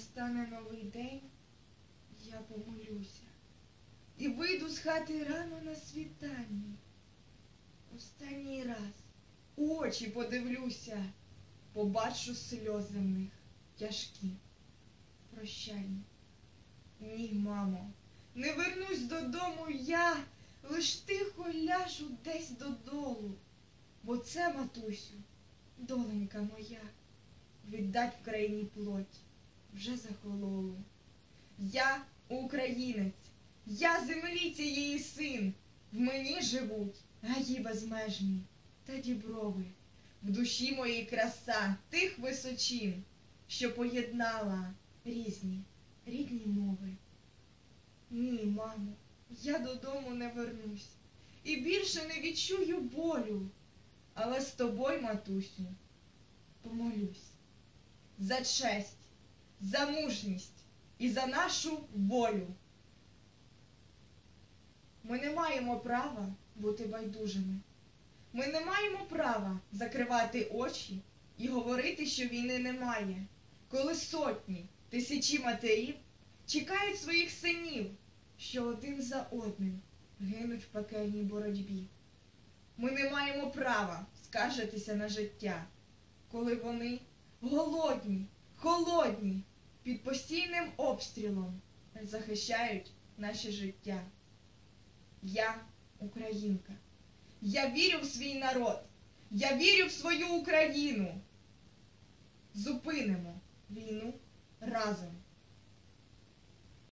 настане новий день, я помолюся. І вийду з хати рано на світанні. Останній раз у очі подивлюся, побачу сльози в них тяжкі. Прощальні. Ні, мамо, не вернусь додому я, лиш тихо ляжу десь додолу. Бо це, матусю, доленька моя, віддать в країні плоть вже захололу. Я українець, я землі цієї син, в мені живуть гаї безмежні та діброви, в душі моїй краса тих височин, що поєднала різні рідні мови. Ні, мамо, я додому не вернусь і більше не відчую болю. Але з тобою, матусю, помолюсь за честь, за мужність і за нашу волю. Ми не маємо права бути байдужими. Ми не маємо права закривати очі і говорити, що війни немає, коли сотні, тисячі матерів чекають своїх синів, що один за одним гинуть в пекельній боротьбі. Ми не маємо права скаржитися на життя, коли вони голодні, холодні, під постійним обстрілом захищають наше життя. Я українка. Я вірю в свій народ. Я вірю в свою Україну. Зупинимо війну разом.